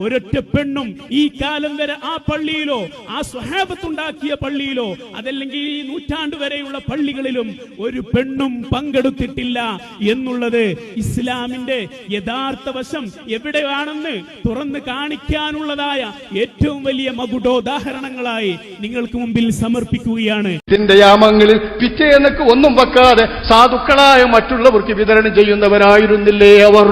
ഒരൊറ്റ പെണ്ണും ഈ കാലം വരെ ആ പള്ളിയിലോ ആ സ്വഹാബത്തുണ്ടാക്കിയ പള്ളിയിലോ അതല്ലെങ്കിൽ ഈ നൂറ്റാണ്ട് വരെയുള്ള പള്ളികളിലും ഒരു പെണ്ണും പങ്കെടുത്തിട്ടില്ല എന്നുള്ളത് ഇസ്ലാമിന്റെ യഥാർത്ഥ വശം എവിടെയാണെന്ന് തുറന്ന് കാണിക്കാനുള്ളതായ ഏറ്റവും വലിയ മകുടോദാഹരണങ്ങളായി നിങ്ങൾക്ക് മുമ്പിൽ സമർപ്പിക്കുകയാണ്. ഇതിന്റെ യാമങ്ങളിൽ പിറ്റേന്നൊക്കെ ഒന്നും വെക്കാതെ സാധുക്കളായ മറ്റുള്ളവർക്ക് വിതരണം ചെയ്യുന്നവരായിരുന്നില്ലേ അവർ?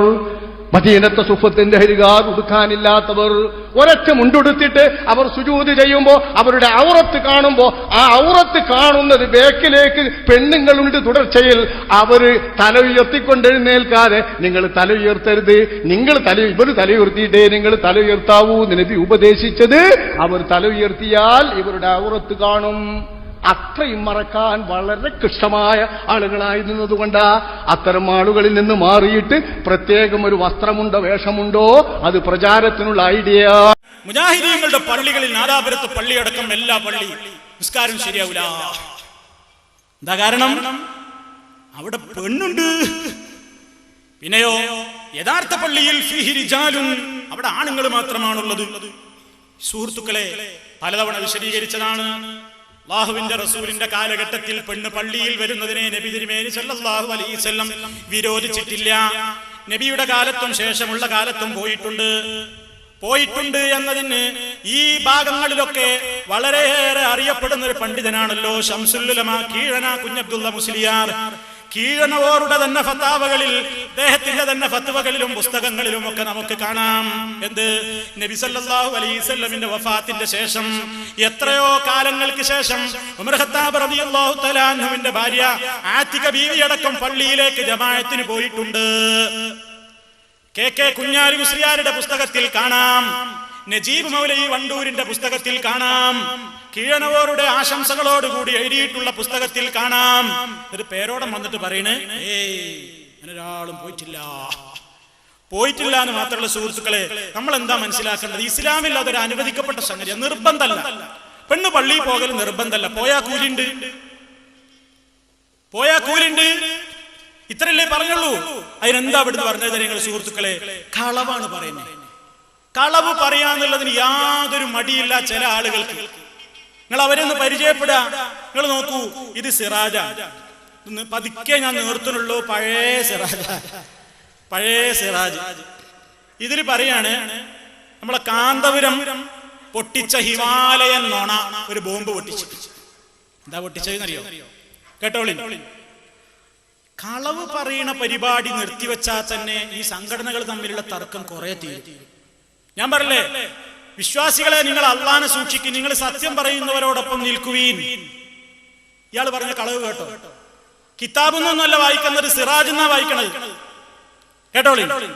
മദീനത്തെ സുഫത്തിന്റെ ഹരികാർ ഉടുക്കാനില്ലാത്തവർ ഒരൊറ്റ മുണ്ടുടുത്തിട്ട് അവർ സുജൂത് ചെയ്യുമ്പോ അവരുടെ ഔറത്ത് കാണുമ്പോ ആ ഔറത്ത് കാണുന്നത് ബേക്കിലേക്ക് പെണ്ണുങ്ങളുണ്ട് തുടർച്ചയിൽ അവർ തല ഉയർത്തിക്കൊണ്ടെഴുന്നേൽക്കാതെ നിങ്ങൾ തല ഉയർത്തരുത് നിങ്ങൾ തല ഇവർ തല ഉയർത്തിയിട്ടേ നിങ്ങൾ തല ഉയർത്താവൂ നിനക്ക് ഉപദേശിച്ചത്. അവർ തല ഉയർത്തിയാൽ ഇവരുടെ ഔറത്ത് കാണും. അത്രയും മറക്കാൻ വളരെ കൃഷ്ടമായ ആളുകളായിരുന്നതുകൊണ്ട് അത്തരം ആളുകളിൽ നിന്ന് മാറിയിട്ട് പ്രത്യേകം ഒരു വസ്ത്രമുണ്ടോ വേഷമുണ്ടോ? അത് പ്രചാരത്തിനുള്ള ഐഡിയ. മുജാഹിദീങ്ങളുടെ പള്ളികളിൽ നാദാപുരത്ത് പള്ളിയടക്കം എല്ലാ പള്ളി നിസ്കാരം ശരിയാവില്ല എന്താ കാരണം? അവിടെ പെണ്ണുണ്ട്. പിന്നെയോ യഥാർത്ഥ പള്ളിയിൽ അവിടെ ആണുങ്ങൾ മാത്രമാണുള്ളത്. സുഹൃത്തുക്കളെ പലതവണ വിശദീകരിച്ചതാണ്. അള്ളാഹുവിന്റെ റസൂലിന്റെ കാലഘട്ടത്തിൽ പെണ്ണ് പള്ളിയിൽ വരുന്നതിനെ നബി തിരുമേനി സല്ലാഹു അലൈഹി വസല്ലം വിരോധിച്ചിട്ടില്ല. നബിയുടെ കാലത്തും ശേഷമുള്ള കാലത്തും പോയിട്ടുണ്ട്. പോയിട്ടുണ്ട് എന്നതിന് ഈ ഭാഗങ്ങളിലൊക്കെ വളരെയേറെ അറിയപ്പെടുന്ന ഒരു പണ്ഡിതനാണല്ലോ ഷംസുല്ലുലമ കീഴന കുഞ്ഞബ്ദുള്ള മുസ്ലിയാർ. കീഴനവോരുടെ തന്നെ ഫത്താവകളിൽ അദ്ദേഹത്തിന്റെ തന്നെ ഫത്തുവകളിലും പുസ്തകങ്ങളിലും ഒക്കെ നമുക്ക് കാണാം. എന്ത്? നബിസല്ലാഹു വസല്ലമിന്റെ വഫാത്തിന്റെ ശേഷം എത്രയോ കാലങ്ങൾക്ക് ശേഷം ഉമർ ഖത്താബ് റളിയല്ലാഹു തആല ഭാര്യ ആത്തിക ബീവി അടക്കം പള്ളിയിലേക്ക് ജമായത്തിന് പോയിട്ടുണ്ട്. കെ കെ കുഞ്ഞാലി മുസ്ലിയാരുടെ പുസ്തകത്തിൽ കാണാം. നജീബ് മൗലവി വണ്ടൂരിന്റെ പുസ്തകത്തിൽ കാണാം. കീഴനവോരുടെ ആശംസകളോടുകൂടി എഴുതിയിട്ടുള്ള പുസ്തകത്തിൽ കാണാം. ഒരു പേരോടം വന്നിട്ട് പറയണേ ഏയ് പോയിട്ടില്ല. പോയിട്ടില്ല എന്ന് മാത്രമുള്ള സുഹൃത്തുക്കളെ നമ്മൾ എന്താ മനസ്സിലാക്കേണ്ടത്? ഇസ്ലാമിൽ അതൊരു അനുവദിക്കപ്പെട്ട സംഗതി നിർബന്ധമല്ല പെണ്ണ് പള്ളിയിൽ പോകൽ നിർബന്ധമല്ല പോയാ കൂലിണ്ട്. പോയാ കൂലിണ്ട്. ഇത്രല്ലേ പറഞ്ഞുള്ളൂ. അതിനെന്താ ഇവിടുന്ന് പറഞ്ഞത് നിങ്ങൾ സുഹൃത്തുക്കളെ? കളവാണ് പറയുന്നത് കളവ് പറയാന്നുള്ളതിന് യാതൊരു മടിയില്ല ചില ആളുകൾക്ക്. നിങ്ങൾ അവരൊന്ന് പരിചയപ്പെടുക. നിങ്ങൾ നോക്കൂ ഇത് സിറാജ പതുക്കെ ഞാൻ നിർത്തുന്നുള്ളൂ. പഴയ സിറാജ. പഴയ സിറാജ്. ഇതിൽ പറയാണ് നമ്മളെ കാന്തപുരം പൊട്ടിച്ച ഹിമാലയൻ നോണ ഒരു ബോംബ് പൊട്ടിച്ചു. എന്താ പൊട്ടിച്ചതെന്നറിയോ? കേട്ടോളി കളവ് പറയുന്ന പരിപാടി നിർത്തിവെച്ചാൽ തന്നെ ഈ സംഘടനകൾ തമ്മിലുള്ള തർക്കം കുറെ തീരും. ഞാൻ പറഞ്ഞേ വിശ്വാസികളെ നിങ്ങൾ അള്ളാനെ സൂക്ഷിക്കും. നിങ്ങൾ സത്യം പറയുന്നവരോടൊപ്പം നിൽക്കുവീൻ. ഇയാൾ പറഞ്ഞ കളവ് കേട്ടോ. കിതാബൊന്നല്ല വായിക്കുന്നത് സിറാജ് എന്നാ വായിക്കണത്. കേട്ടോളി?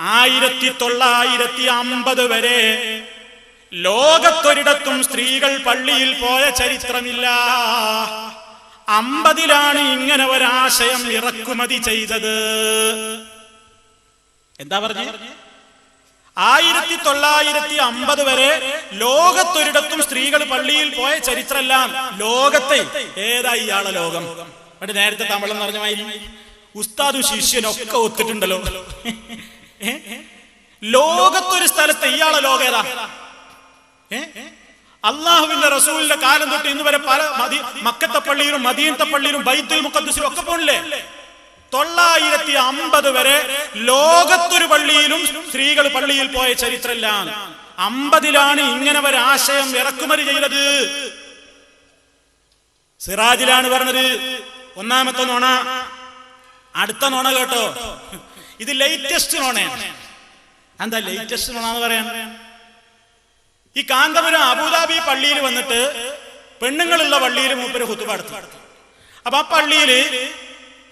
ആയിരത്തി തൊള്ളായിരത്തി അമ്പത് വരെ ലോകത്തൊരിടത്തും സ്ത്രീകൾ പള്ളിയിൽ പോയ ചരിത്രമില്ല. അമ്പതിലാണ് ഇങ്ങനെ ഒരാശയം ഇറക്കുമതി ചെയ്തത്. എന്താ പറഞ്ഞു? ആയിരത്തി തൊള്ളായിരത്തി അമ്പത് വരെ ലോകത്തൊരിടത്തും സ്ത്രീകൾ പള്ളിയിൽ പോയ ചരിത്രമല്ല ലോകത്തെ. ഏതാ ഇയാളെ ലോകം? അവിടെ നേരത്തെ തമിഴം പറഞ്ഞ മാതിരി ഉസ്താദും ശിഷ്യനൊക്കെ ഒത്തിട്ടുണ്ടല്ലോ. ലോകത്തൊരു സ്ഥലത്ത് ഇയാളെ ലോകം ഏതാ? അള്ളാഹുവിന്റെ റസൂലിന്റെ കാലം തൊട്ട് ഇന്ന് വരെ പല മക്കത്തെ പള്ളിയിലും മദീനത്തെ പള്ളിയിലും ബൈത്തുൽ മുക്കദ്സിലും ഒക്കെ പോണില്ലേ? തൊള്ളായിരത്തി അമ്പത് വരെ ലോകത്തൊരു പള്ളിയിലും സ്ത്രീകൾ പള്ളിയിൽ പോയ ചരിത്രമില്ല അമ്പതിലാണ് ഇങ്ങനെ ഒരു ആശയം ഇറക്കുമതി ചെയ്തത്. സിറാജിലാണ് പറഞ്ഞത്. ഒന്നാമത്തെ നോണ. അടുത്ത നോണ കേട്ടോ. ഇത് ലേറ്റസ്റ്റ് നോണയാണ്. എന്താ ലേറ്റസ്റ്റ് നോണ എന്ന് പറയാൻ? ഈ കാന്തപുരം അബുദാബി പള്ളിയിൽ വന്നിട്ട് പെണ്ണുങ്ങളുള്ള പള്ളിയിൽ മൂപ്പര് കുത്തുപാടുത്തു അപ്പൊ ആ പള്ളിയിൽ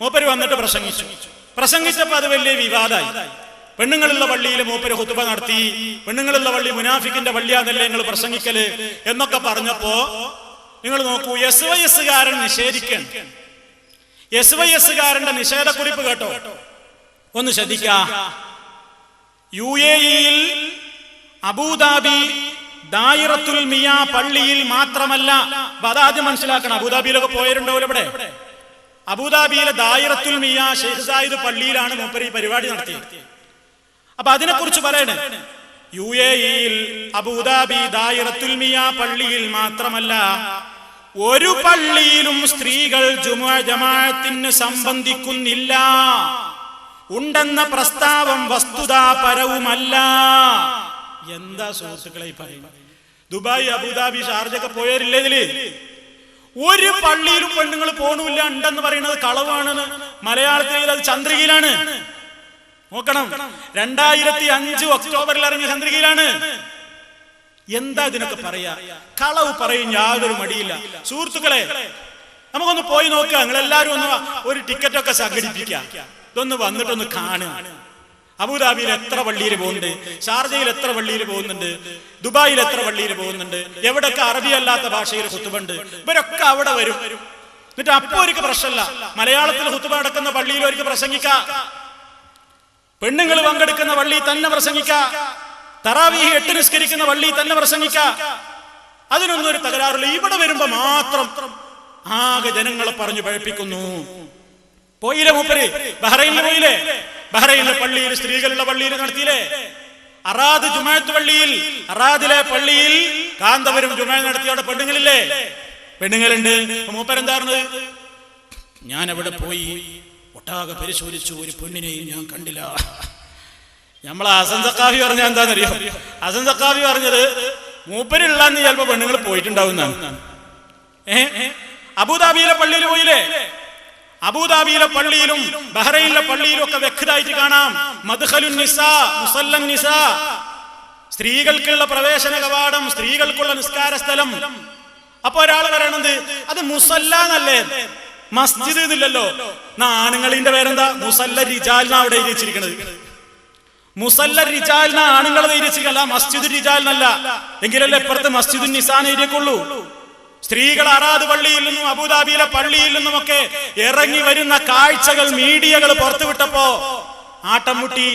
മൂപ്പര് വന്നിട്ട് പ്രസംഗിച്ചു. പ്രസംഗിച്ചപ്പോ അത് വലിയ വിവാദമായി പെണ്ണുങ്ങളുള്ള പള്ളിയിൽ മൂപ്പര് ഹുത്തുബ നടത്തി പെണ്ണുങ്ങളുള്ള പള്ളി മുനാഫിക്കിന്റെ പള്ളിയാണല്ലേ നിങ്ങൾ പ്രസംഗിക്കൽ എന്നൊക്കെ പറഞ്ഞപ്പോ നിങ്ങൾ നോക്കൂ എസ് വൈ എസ്സുകാരൻ നിഷേധിക്കണം എസ് വൈ എസ്സുകാരന്റെ നിഷേധക്കുറിപ്പ് കേട്ടോ. ഒന്ന് ശ്രദ്ധിക്ക. യു എ ഇയിൽ അബുദാബി ദായിറത്തുൽ മിയ പള്ളിയിൽ മാത്രമല്ല അതാദ്യം മനസ്സിലാക്കണം അബുദാബിയിലൊക്കെ പോയിട്ടുണ്ടാവില്ല ഇവിടെ? അബുദാബിയിലെ ദായിറത്തുൽ മിയ ഷെയ്ഖ് സായിദ് പള്ളിയിലാണ് മൂപ്പര് ഈ പരിപാടി നടത്തിയത്. അപ്പൊ അതിനെക്കുറിച്ച് പറയണേ. യു എ ഇയിൽ അബുദാബി ദായിറത്തുൽ മിയ പള്ളിയിൽ മാത്രമല്ല ഒരു പള്ളിയിലും സ്ത്രീകൾ ജുമുഅ ജമാഅത്തിന് സംബന്ധിക്കുന്നില്ല. ഉണ്ടെന്ന പ്രസ്താവം വസ്തുതാപരവുമല്ല എന്താ സുഹൃത്തുക്കളെ പറയുന്നത്? ദുബായ് അബുദാബി ഷാർജൊക്കെ പോയവരില്ലേ ഇതിൽ? ഒരു പള്ളിയിലും പെണ്ണുങ്ങൾ പോണില്ല ഉണ്ടെന്ന് പറയുന്നത് കളവാണെന്ന് മലയാളത്തിൽ അത് ചന്ദ്രികയിലാണ്. നോക്കണം. രണ്ടായിരത്തി അഞ്ച് ഒക്ടോബറിൽ ഇറങ്ങിയ ചന്ദ്രികയിലാണ്. എന്താ ഇതിനൊക്കെ പറയാ? കളവ് പറയും യാതൊരു മടിയില്ല. സുഹൃത്തുക്കളെ നമുക്കൊന്ന് പോയി നോക്കുക. നിങ്ങൾ എല്ലാവരും ഒന്ന് ഒരു ടിക്കറ്റ് ഒക്കെ സംഘടിപ്പിക്കുക. ഇതൊന്ന് വന്നിട്ടൊന്ന് കാണുക. അബുദാബിയിൽ എത്ര പള്ളിയിൽ പോകുന്നുണ്ട്? ഷാർജയിൽ എത്ര പള്ളിയിൽ പോകുന്നുണ്ട്? ദുബായിൽ എത്ര പള്ളിയിൽ പോകുന്നുണ്ട്? എവിടൊക്കെ അറബി അല്ലാത്ത ഭാഷയിൽ കുത്തുബുണ്ട് ഇവരൊക്കെ അവിടെ വരും. എന്നിട്ട് അപ്പോ ഒരു പ്രശ്നമല്ല. മലയാളത്തിൽ കുത്തുബ നടക്കുന്ന പള്ളിയിൽ ഒരു പ്രസംഗിക്ക. പെണ്ണുങ്ങൾ പങ്കെടുക്കുന്ന പള്ളി തന്നെ പ്രസംഗിക്ക. തറാവീഹ് എട്ട് നിസ്കരിക്കുന്ന പള്ളി തന്നെ പ്രസംഗിക്ക. അതിനൊന്നും ഒരു തകരാറില്ല. ഇവിടെ വരുമ്പോ മാത്രം ആകെ ജനങ്ങളെ പറഞ്ഞു പഴപ്പിക്കുന്നു. പോയില്ലേ മൂപ്പര് ബഹ്റൈനിൽ പോയില്ലേ ബഹ്റൈനിലെ പള്ളിയിൽ സ്ത്രീകളുടെ പള്ളിയിൽ നടത്തിയില്ലേ അറാദ് ജുമാഅത്ത് പള്ളിയിൽ അറാദിലെ പള്ളിയിൽ കാന്തപുരം ജുമാ അവിടെ പെണ്ണുങ്ങളില്ലേ? പെണ്ണുങ്ങളുണ്ട്. എന്താണ് ഞാൻ അവിടെ പോയി ഒട്ടാകെ പരിശോധിച്ചു ഒരു പെണ്ണിനെയും ഞാൻ കണ്ടില്ല. നമ്മളെ ഹസൻ സക്കാഫി പറഞ്ഞ എന്താണെന്നറിയോ? അസൻ സക്കാഫി പറഞ്ഞത് മൂപ്പരില്ലാന്ന് ചിലപ്പോ പെണ്ണുങ്ങൾ പോയിട്ടുണ്ടാവുന്നതാണ്. ഏ അബുദാബിയിലെ പള്ളിയിൽ പോയില്ലേ? അബുദാബിയിലെ പള്ളിയിലും ബഹ്റൈനിലെ പള്ളിയിലും ഒക്കെ വ്യക്തമായിട്ട് കാണാം. മദ്ഖലുൻ നിസാ മുസല്ലൻ നിസാ. സ്ത്രീകൾക്കുള്ള പ്രവേശന കവാടം സ്ത്രീകൾക്കുള്ള നിസ്കാര സ്ഥലം. അപ്പൊ ഒരാൾ പറയണത് അത് മുസല്ല എന്നല്ലേ മസ്ജിദ് എന്നില്ലല്ലോ എന്നാ ആണുങ്ങളിന്റെ പേരെന്താ? മുസല്ല റിജാലിന അവിടെ എഴുതി വെച്ചിരിക്കണത്. മുസല്ല റിജാലിന ആണുങ്ങൾ എഴുതിച്ചിരിക്കല്ല മസ്ജിദ് റിജാലിനല്ല എങ്കിലല്ലേ ഇപ്പുറത്ത് മസ്ജിദ് നിസാൻ എഴുതിയൊള്ളൂ സ്ത്രീകൾ അറാദ് പള്ളിയിൽ നിന്നും അബുദാബിയിലെ പള്ളിയിൽ നിന്നും ഒക്കെ ഇറങ്ങി വരുന്ന കാഴ്ചകൾ മീഡിയകൾ പുറത്തുവിട്ടപ്പോ ആട്ടം മുട്ടി